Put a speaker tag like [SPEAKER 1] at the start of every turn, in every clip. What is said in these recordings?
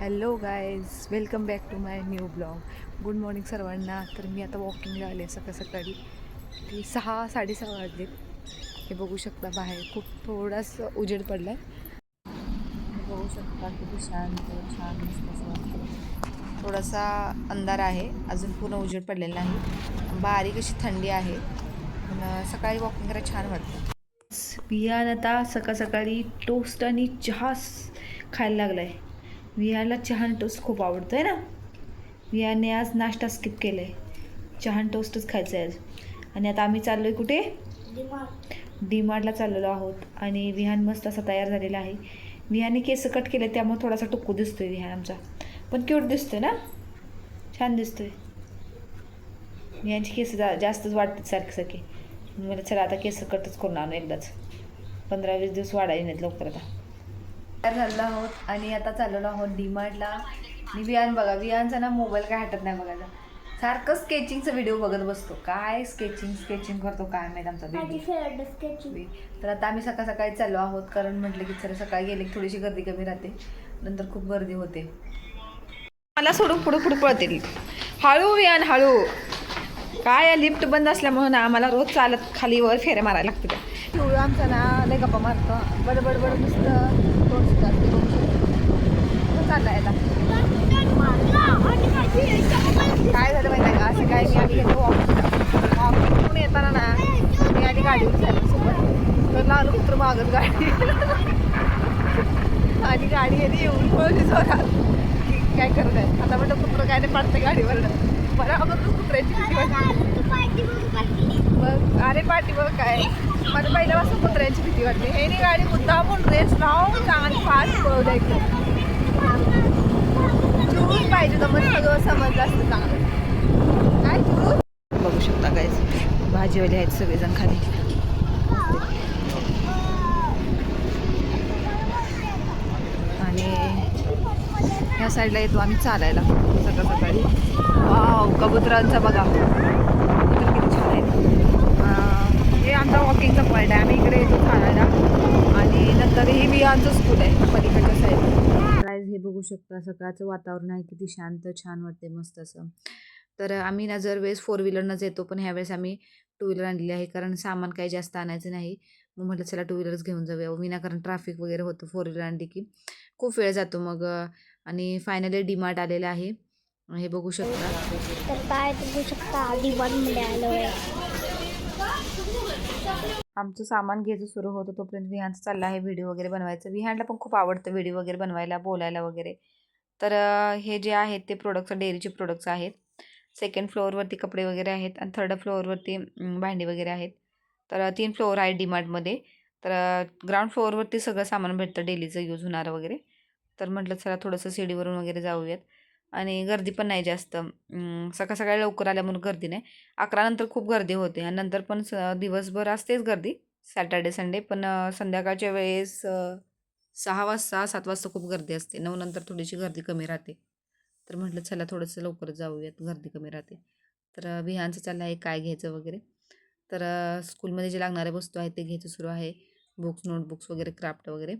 [SPEAKER 1] Hello guys welcome back to my new blog. Good morning सर्वांना. तर मी आता वॉकिंगला आले सकाळ सकाळी. ती सहा साडेसहा वाजलेत. हे बघू शकता बाहेर. खूप थोडासा उजेड पडला आहे बघू शकता किती शांत छान मस्त वाटतं थोडासा अंधार आहे. अजून पूर्ण उजेड पडलेला नाही. बारीक अशी थंडी आहे. पण सकाळी वॉकिंग करायला छान वाटतं. विहान आता सकाळ सकाळी टोस्ट आणि चहा खायला लागला आहे विहानला चहा टोस्ट खूप आवडतं आहे ना? विहानने आज नाश्ता स्किप केला आहे चहा टोस्टच खायचं आहे आज. आणि आता आम्ही चाललो आहे कुठे? डी मार्टला चाललेलो आहोत. आणि विहान मस्त असा तयार झालेला आहे. विहाने केस कट केले त्यामुळे थोडासा टुकू दिसतोय विहान आमचा. पण क्यूट दिसतोय ना? छान दिसतोय. विहानची केस जा जास्तच वाटतात सारखे सारखे. मला चला आता केस कटच करून आणू एकदाच. पंधरा वीस दिवस वाढायला नाहीत लवकर आता. तयार झालेलो आहोत आणि आता चाललेलो आहोत डीमार्टला आणि विहान बघा विहानचा ना मोबाईल काय हटत नाही बघायला. सारखं स्केचिंगचा व्हिडिओ बघत बसतो. काय स्केचिंग स्केचिंग करतो काय माहीत आमचा बेबी तर आता आम्ही सकाळ सकाळी चाललो आहोत कारण म्हटलं की चला सकाळी गेले की थोडीशी गर्दी कमी राहते. नंतर खूप गर्दी होते. मला सोडून पुढे पुढे पळतील. हळू विहान हळू. काय लिफ्ट बंद असल्यामुळे ना आम्हाला रोज चालत खाली वर फेऱ्या मारायला लागते पिवळू आमचा ना लय गप्पा मारतो. बड बड बड नुसतं तोंड सुद्धा असते बघू शकतो. कुठं चाललाय आता काय झालं माहिती आहे का? असं काय मी आधी घेतो वॉकिंग येताना ना मी आधी गाडी विचारली सोबत. तर लहान कुत्र मागत गाडी. आणि गाडी येते येऊन पळली जोरात. की काय करत आहे? आता म्हटलं कुत्र काय नाही पडतं गाडीवर मला अगोदरच कुत्र्याची भीती वाटते मग अरे पाठी बघ काय? मला पहिल्यापासून कुत्र्याची भीती वाटते. हे नाही गाडी मुद्दामून रेस लावून चांगली फास्ट पळवलं एकदम चुरून पाहिजे तर मग सगळं समजलं असतं चांगलं. काय चुरून बघू शकता काय भाजीवाले आहेत सगळेजण खाली. आणि ह्या साईडला येतो आम्ही चालायला सकाळ सकाळी. वाव कबुतरांचा बघा कबूतर किती छान आहेत अं, हे आमचा वॉकिंगचा पॉईंट आहे. आम्ही इकडे येतो चालायला आणि नंतर हे बियांचं स्कूल आहे. पलीकडच्या साईड गाईज हे बघू शकता सकाळचं वातावरण आहे. किती शांत छान वाटते मस्त असं. तर आम्ही ना जर वेळेस फोर व्हीलरनंच येतो पण ह्यावेळेस आम्ही टू व्हीलर आणलेली आहे. कारण सामान काही जास्त आणायचं नाही. मग म्हटलं चला टू व्हीलरच घेऊन जाऊया. विनाकारण ट्रॅफिक वगैरे होतं फोर व्हीलर आणली की खूप वेळ जातो मग. आणि फायनली डीमार्ट आलेलं आहे. हे बघू शकता.
[SPEAKER 2] तर काय बघू शकता मध्ये आलो आहे.
[SPEAKER 1] आमचं सामान घ्यायचं सुरू होतं तोपर्यंत विहानचं चाललं आहे व्हिडिओ वगैरे बनवायचं. विहानला पण खूप आवडतं व्हिडिओ वगैरे बनवायला बोलायला वगैरे. तर हे जे आहेत ते प्रोडक्ट्स डेअरीचे प्रोडक्ट्स आहेत. सेकंड फ्लोअरवरती कपडे वगैरे आहेत आणि थर्ड फ्लोअरवरती भांडी वगैरे आहेत. तर तीन फ्लोअर आहे डीमार्टमध्ये तर ग्राउंड फ्लोअरवरती सगळं सामान भेटतं डेलीचं यूज होणारं वगैरे. तर म्हटलं चला थोडंसं शिडीवरून वगैरे जाऊयात. आणि गर्दी पण नाही जास्त. सकाळ सकाळी लवकर आल्यामुळे गर्दी नाही. अकरानंतर खूप गर्दी होते आणि नंतर पण स दिवसभर असतेच गर्दी. सॅटर्डे संडे पण संध्याकाळच्या वेळेस सहा वाजता सात वाजता खूप गर्दी असते. नऊ नंतर थोडीशी गर्दी कमी राहते. तर म्हटलं चला थोडंसं लवकर जाऊयात गर्दी कमी राहते. तर बिहानचं विहानचं चाललं आहे काय घ्यायचं वगैरे. तर स्कूलमध्ये जे लागणाऱ्या वस्तू आहेत ते घ्यायचं सुरू आहे. बुक्स नोटबुक्स वगैरे क्राफ्ट वगैरे.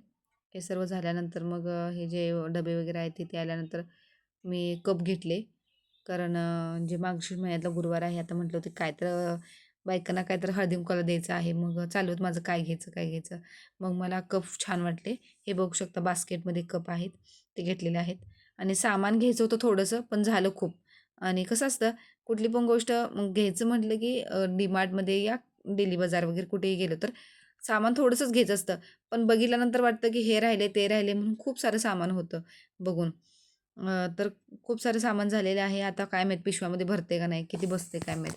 [SPEAKER 1] हे सर्व झाल्यानंतर मग हे जे डबे वगैरे आहेत तिथे आल्यानंतर मी कप घेतले. कारण जे मागशी महिन्यातला गुरुवार आहे आता म्हटलं होते काय तर बायकांना काय तर हळदी द्यायचं आहे. मग चालू होतं माझं काय घ्यायचं काय घ्यायचं. मग मला कप छान वाटले. हे बघू शकता बास्केटमध्ये कप आहेत ते घेतलेले आहेत. आणि सामान घ्यायचं होतं थोडंसं पण झालं खूप. आणि कसं असतं कुठली पण गोष्ट मग घ्यायचं म्हटलं की डीमार्टमध्ये या डेली बाजार वगैरे कुठेही गेलं तर सामान थोडंसंच घ्यायचं असतं. पण बघितल्यानंतर वाटतं की हे राहिले ते राहिले म्हणून खूप सारं सामान होतं बघून. तर खूप सारं सामान झालेलं आहे. आता काय माहीत पिशव्यामध्ये भरते का नाही किती बसते काय माहीत.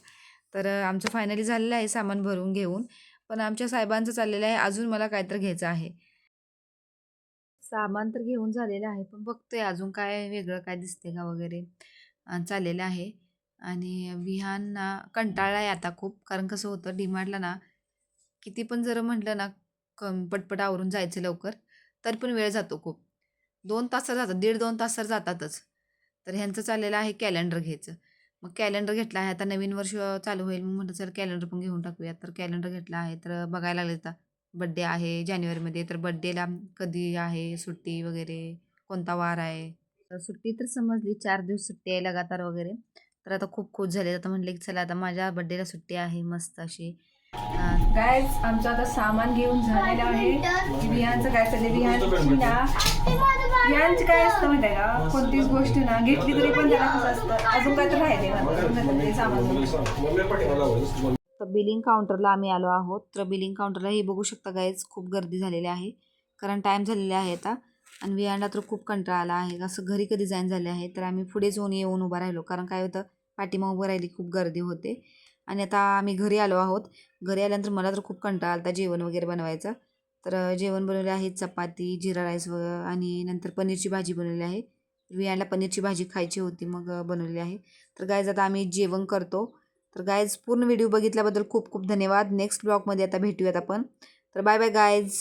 [SPEAKER 1] तर आमचं फायनली झालेलं आहे सामान भरून घेऊन. पण आमच्या साहेबांचं चाललेलं आहे. अजून मला काय तर घ्यायचं आहे. सामान तर घेऊन झालेलं आहे. पण बघतोय अजून काय वेगळं काय दिसते का वगैरे. चाललेलं आहे. आणि विहान ना आहे आता खूप. कारण कसं होतं डिमांडला ना किती पण जर म्हटलं ना कम पटपट आवरून जायचं लवकर तर पण वेळ जातो खूप. दोन तास तर जातात दीड दोन तास तर जातातच. तर ह्यांचं चाललेलं आहे कॅलेंडर घ्यायचं. मग कॅलेंडर घेतलं आहे आता नवीन वर्ष चालू होईल मग म्हटलं चल कॅलेंडर पण घेऊन टाकूया. तर कॅलेंडर घेतलं आहे तर बघायला लागले आता. बड्डे आहे जानेवारीमध्ये तर बड्डेला कधी आहे सुट्टी वगैरे कोणता वार आहे? तर सुट्टी तर समजली चार दिवस सुट्टी आहे लगातार वगैरे. तर आता खूप खुश झाले आता म्हटले की चला आता माझ्या बड्डेला सुट्टी आहे मस्त अशी. गायच आमचं आता सामान घेऊन झालेलं आहे. विहानचं काय चाललंय? ना विहानची काय असतं माहिती आहे का? कोणतीच गोष्ट ना घेतली तरी पण त्याला कसं असतं? अजून काय तर राहिले सामान तर बिलिंग काउंटरला आम्ही आलो आहोत. तर बिलिंग काउंटरला हे बघू शकता गाईज खूप गर्दी झालेली आहे. कारण टाईम झालेला आहे आता. आणि विहानला तर खूप कंटाळा आला आहे. असं घरी कधी जाईन झाले आहे. तर आम्ही पुढे जाऊन येऊन उभा राहिलो. कारण काय होतं पाठीमा उभं राहिली खूप गर्दी होते. आणि आता आम्ही घरी आलो आहोत. घरी आल्यानंतर मला तर खूप कंटाळा आला जेवण वगैरे बनवायचं. तर जेवण बनवले आहे चपाती जिरा राईस व आणि नंतर पनीरची भाजी बनवली आहे. विहानला पनीरची भाजी खायची होती मग बनवली आहे. तर गायज आता आम्ही जेवण करतो. तर गायज पूर्ण व्हिडिओ बघितल्याबद्दल खूप खूप धन्यवाद. नेक्स्ट ब्लॉगमध्ये आता भेटूयात आपण. तर बाय बाय गायज